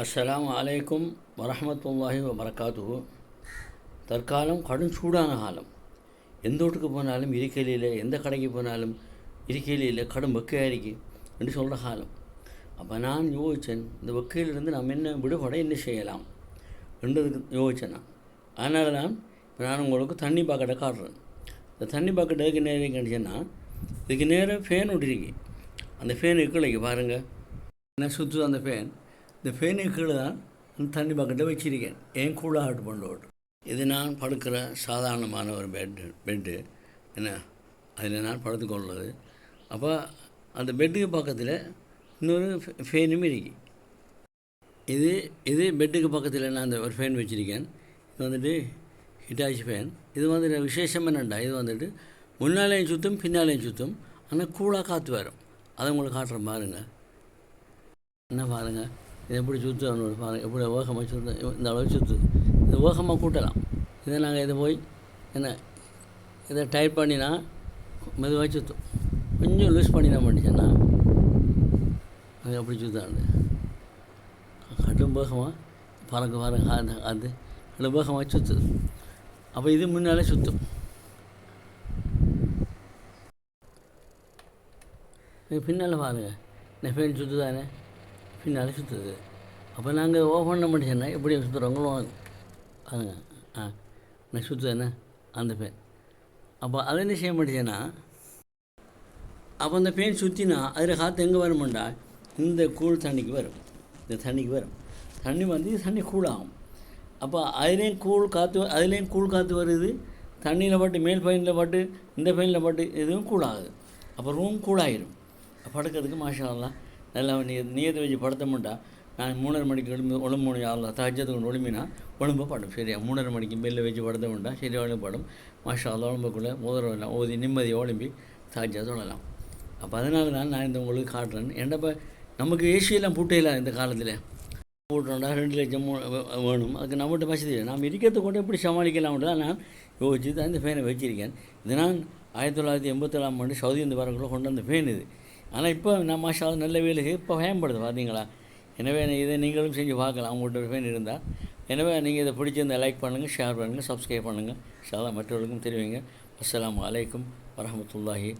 அஸ்லாம் அலைக்கும் வரமத்துல்லாஹி வபரகாத்துஹு. தற்காலம் கடும் சூடான காலம். எந்த வீட்டுக்கு போனாலும் இருக்கையில் எந்த கடைக்கு போனாலும் இருக்கையில் கடும் வெக்கையாக இருக்கு என்று சொல்கிற காலம். அப்போ நான் யோசித்தேன் இந்த வெக்கையிலிருந்து நாம் என்ன விடுபட என்ன செய்யலாம் என்றதுக்கு யோசித்தேன் நான். அதனால தான் இப்போ நான் உங்களுக்கு தண்ணி பாக்கெட்டை காட்டுறேன். இந்த தண்ணி பாக்கெட் எதுக்கு நேரம் கண்டிச்சேன்னா இதுக்கு நேரம் ஃபேன் விட்டுருக்கு அந்த ஃபேன் கீழே பாருங்கள் என்ன சுற்றுது அந்த ஃபேன் இந்த ஃபேனுக்கு கீழே தான் அந்த தண்ணி பக்கெட்டை வச்சிருக்கேன். ஏன் கூலாக ஆட்டு பண்ணோடு இது நான் படுக்கிற சாதாரணமான ஒரு பெட்டு பெட்டு என்ன? அதில் நான் படுத்துக்கொள்வது அப்போ அந்த பெட்டுக்கு பக்கத்தில் இன்னொரு ஃபே- ஃபேனும் இருக்கு. இது இது பெட்டுக்கு பக்கத்தில் நான் அந்த ஒரு ஃபேன் வச்சுருக்கேன். இது வந்துட்டு ஹிட்டாச்சி ஃபேன் இது வந்துட்டு விசேஷம் என்னண்டா? இது வந்துட்டு முன்னாலேயும் சுற்றும் பின்னாலேயும் சுற்றும் ஆனால் கூலாக காற்று வரும். அதை உங்களுக்கு காட்டுறேன் பாருங்கள் என்ன பாருங்க? இதை எப்படி சுற்றுறோம் பாருங்கள் எப்படி ஓகமாக சுற்று இந்த அளவு சுற்று இது ஓகமாக கூட்டலாம். இதை நாங்கள் இதை போய் என்ன இதை டைப் பண்ணினா மெதுவாக சுற்றும் கொஞ்சம் லூஸ் பண்ணினா பண்ணிச்சேன்னா அது எப்படி சுத்தாண்டு கடும் வேகமாக பறக்க பறக்க அந்த அது கடும் வேகமாக சுற்றுது அப்போ இது முன்னாலே சுற்றும் இது பின்னால் பாருங்கள் நெஃபைன் ஃபேன் சுற்று தானே பின்னால் சுற்றுது அப்போ நாங்கள் ஓப்பன் பண்ண முடிச்சேன்னா எப்படி சுற்றுறவங்களும் அதுங்க ஆ நான் என்ன அந்த ஃபேன் அப்போ அதை என்ன செய்ய மாட்டேன்னா அப்போ அந்த பேன் சுற்றினா அதில் காற்று எங்கே வருமாண்டா இந்த கூழ் தண்ணிக்கு வரும். இந்த தண்ணிக்கு வரும். தண்ணி வந்து தண்ணி கூழாகும். அப்போ அதுலேயும் கூழ் காற்று அதுலேயும் கூழ் காற்று வருது. தண்ணியில் பட்டு மேல் பையனில் பட்டு இந்த பையனில் பட்டு இதுவும் கூழாகுது. அப்போ ரூம் கூழாயிரும். படுக்கிறதுக்கு மாஷா நல்லா நீ நியத்தை வச்சு படுத்தமுட்டா நான் மூணரை மணிக்கு எழும்பி ஒழும்பு ஆகலாம் தஜத்துக்கு கொண்டு ஒழும்பினா ஒழும்ப படும். சரியா? மூணரை மணிக்கு பெல்ல வச்சு படுத்த மாட்டா சரி ஒழும்பு மாஷா அல்லா ஒழும்புக்குள்ளே முதல் ஓதி நிம்மதி ஒழும்பி தாஜா தொழலாம் அப்போ அதனால தான் நான் இந்த உங்களுக்கு காட்டுறேன். என்னப்போ நமக்கு ஏசியெல்லாம் பூட்டையில இந்த காலத்தில்? போட்டோம்டா ரெண்டு லட்சம் வேணும். அதுக்கு நம்மகிட்ட வசதி இல்லை நாம் இருக்கிறத கூட எப்படி சமாளிக்கலாம்னு தான் நான் யோசிச்சு தான் இந்த ஃபேனை வச்சிருக்கேன். இது நான் ஆயிரத்தி தொள்ளாயிரத்தி எண்பத்தேழாம் ஆண்டு சவுதி இந்த வரக்குள்ளே கொண்டு வந்த ஃபேன் இது. ஆனால் இப்போ நம்ம மாஷா நல்ல வேலைக்கு இப்போ பயன்படுது பார்த்தீங்களா? எனவே இதை நீங்களும் செஞ்சு பார்க்கலாம். உங்கள்கிட்ட ஒரு ஃபேன் இருந்தால் எனவே நீங்கள் இதை பிடிச்சிருந்தால் லைக் பண்ணுங்கள் ஷேர் பண்ணுங்கள் சப்ஸ்கிரைப் பண்ணுங்கள் ஷாலா மற்றவர்களுக்கும் தெரிவிங்க. அஸ்லாம் அலைக்கும் வரமத்துல்லாஹி